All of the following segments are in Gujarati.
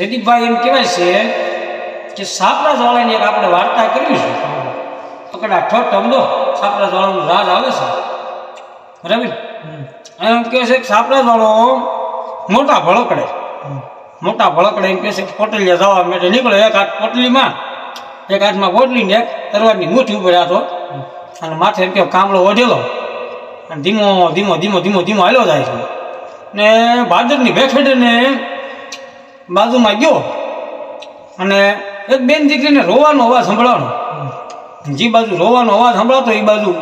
જયદીપભાઈ એમ કહેવાય છે કે સાપરા જ્વાળાની એક આપણે વાર્તા કરવી છે. પકડા ઠોઠ અમદો સાપરા જ્વાળાનું રાજ આવે છે. બરાબર? એમ કહે છે કે સાપરા જ્વાળો મોટા ભળકડે. મોટા ભળકડે એમ કહે છે કે પોટલીયા જવા માટે નીકળે. એક હાથ પોટલીમાં એક હાથમાં પોટલી ને એક તરવારની મૂઠી ઉપર હતો અને માથે એમ કે કામળો ઓઢેલો. અને ધીમો ધીમો ધીમો ધીમો ધીમો હાલ્યો જાય છે. ને ભાદરની ભેખેડે ને બાજુમાં ગયો. અને એક બેન દીકરીને રોવાનો અવાજ સંભળાવાનો જે બાજુ રોવાનો અવાજ સંભળાતો એ બાજુ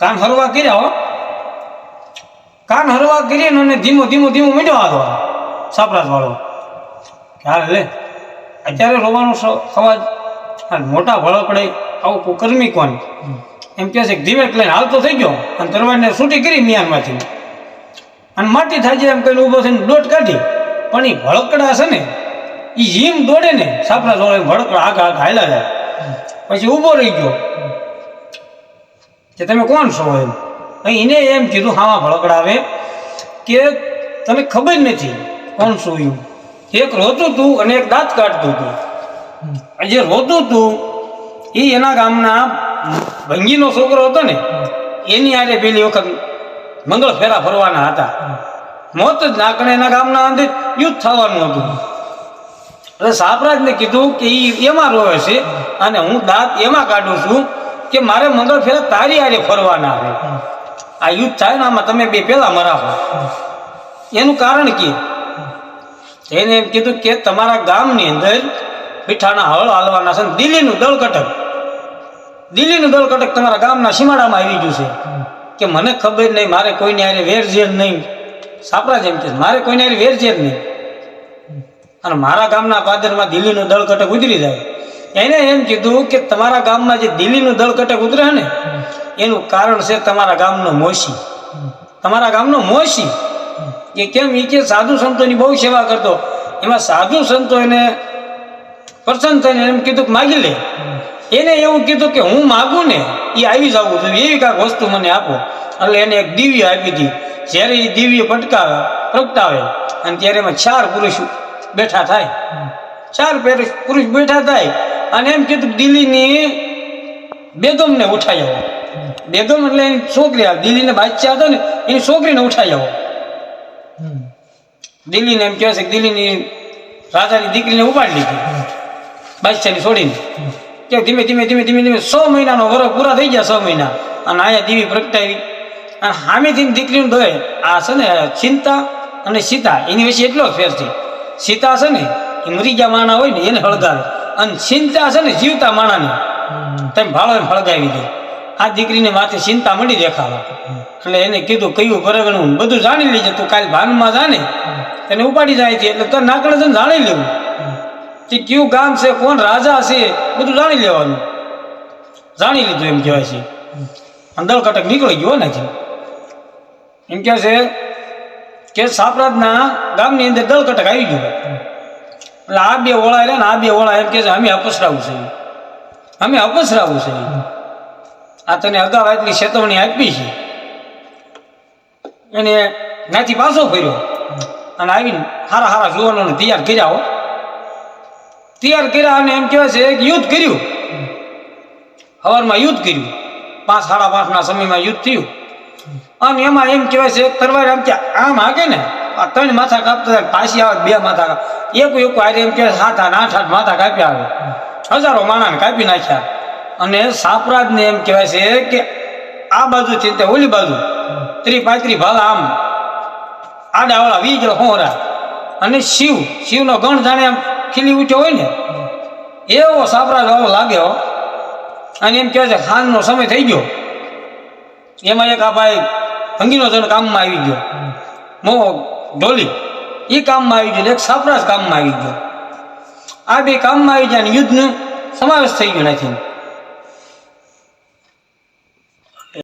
કાન હરવા કર્યા હો. કાન હરવા કરીને અને ધીમો ધીમો ધીમો મીંડો આવ્યો સાપરાજ વાળો. કે લે, અત્યારે રોવાનો અવાજ આ મોટા ભળકડે આવું કુકર્મી કોણ? એમ કહે છે કે ધીમે લઈને હાલતો થઈ ગયો. અને તરવારને છૂટી કરી મિયાનમાંથી. અને માટી થાય એમ કહીને ઊભો થઈને દોટ કાઢી. પણ એ ભળકડા છે ને એ જીમ દોડે ને સાપરા જોડે ભળકડા આગા આગા હાલ્યા જાય. પછી ઊભો રહી ગયો. કે તમે કોણ છો એમ? એને એમ કીધું, હામાં ભળકડા આવે. કે તને ખબર નથી કોણ છું એક રોતું તું અને એક દાંત કાઢતું હતું જે રોતું તું, એ એના ગામના ભંગીનો છોકરો હતો ને, એની આરે પેલી વખત મંગળ ફેરા ફરવાના હતા. મોત જ નાકણે એના ગામના અંદર યુદ્ધ થવાનું હતું. એટલે સાપરાજને કીધું કે એ એમાં રોવે છે અને હું દાંત એમાં કાઢું છું કે મારે મંગળ ફેરા તારી આરે ફરવાના આવે આ યુદ્ધ થાય ને આમાં તમે બે પેલા મરાવો એનું કારણ કે એને એમ કીધું કે તમારા ગામની અંદર મીઠાના હળ હાલવાના છે દિલ્હીનું દળકટક દિલ્હીનું દળકટક તમારા ગામના સીમાડામાં આવી ગયું છે. કે મને ખબર નહીં, મારે કોઈને હારે વેરઝેર નહીં. સાપરા જેમ કે મારે કોઈને વેર છે જ નહીં. અને મારા ગામના પાદરમાં દિલ્હીનું દળ કટક ઉતરી જાય. એને એમ કીધું કે તમારા ગામમાં જે દિલ્હીનું દળ કટક ઉતરે ને, એનું કારણ છે તમારા ગામનો મોશી. તમારા ગામનો મોશી. કે કેમ? એ કે સાધુ સંતોની બહુ સેવા કરતો. એમાં સાધુ સંતો એને પ્રસન્ન થઈને એમ કીધું કે માગી લે. એને એવું કીધું કે હું માગું ને એ આવી જવું જોઈએ એવી કાંઈક વસ્તુ મને આપો. એટલે એને એક દિવ્ય આપી હતી. જ્યારે એ દિવ્ય પટકાવે પ્રગટાવે, અને ત્યારે એમાં ચાર પુરુષ બેઠા થાય. ચાર પુરુષ બેઠા થાય. અને એમ કીધું દિલ્હીની બેગમને ઉઠાઈ આવો. બેગમ એટલે એની છોકરી આવે દિલ્હીને બાદશાહ હતો ને, એની છોકરીને ઉઠાઈ આવો. દિલ્હીને એમ કહે છે દિલ્હીની રાજાની દીકરીને ઉપાડી લીધી. બાદશાહની છોડીને. કે ધીમે ધીમે ધીમે ધીમે ધીમે સો મહિનાનો વરસ પૂરા થઈ ગયા સો મહિના. અને અહીંયા દીવી પ્રગટાવી. અને સામેથી દીકરીનું ધોય આ છે ને ચિંતા અને સીતા, એની વિશે એટલો ફેર છે. સીતા છે ને, એ મરી ગયા માણા હોય ને, એને હળગાવે. અને ચિંતા છે ને, જીવતા માણાને. તેમ ભાળો હળગાવી દે. આ દીકરીને માથે ચિંતા મળી દેખાવા. એટલે એને કીધું, કયું પરગણું? બધું જાણી લેજે, તું કાલ ભાનમાં જાને. તેને ઉપાડી જાય છે, એટલે તો નાકડે છે જાણી લેવું. કે કયું ગામ છે, કોણ રાજા છે, બધું જાણી લેવાનું. જાણી લીધું એમ કહેવાય છે. અંદળ કટક નીકળી ગયો ને એમ કહે છે કે સાપરાજના ગામની અંદર દળ કટક આવી ગયું એટલે આ બે ઓળા રહ્યા ને આ બે ઓળા એમ કે છે, અમે અપસરાવું છે. અમે અપસરાવું છે. આ તને અગાઉ આટલી ચેતવણી આપી છે. એને નાથી પાછો ફર્યો અને આવીને હારા હારા જુવાનોને તૈયાર કર્યા હો. તૈયાર કર્યા અને એમ કહેવાય છે કે યુદ્ધ કર્યું. હવારમાં યુદ્ધ કર્યું. પાંચ સાડા પાંચના સમયમાં યુદ્ધ થયું. અને એમાં એમ કહેવાય છે તરવાર આમ કે આમ હાકે ને, આ ત્રણ માથા કાપતા પાછી આવે બે માથા કાપ, એક એક આરે એમ કે સાત આઠ આઠ આઠ માથા કાપ્યા આવે. હજારો માણાને કાપી નાખ્યા. અને સાપરાજને એમ કહેવાય છે કે આ બાજુ છે તે ઓલી બાજુ ત્રી પાંત્રી ભાલા આમ. આડાવાળા વી ગયો હોરા. અને શિવ, શિવનો ગણ જાણે આમ ખીલી ઉઠ્યો હોય ને, એવો સાપરાજ આવો લાગ્યો. અને એમ કહેવાય છે ખાનનો સમય થઈ ગયો. એમાં એક આ ભાઈ ભંગીનો જણ કામમાં આવી ગયો. મો ઢોલી એ કામમાં આવી ગયો એક સાપરાજ કામમાં આવી ગયો. આ બે કામમાં આવી ગયા યુદ્ધનો સમાવેશ થઈ ગયો નથી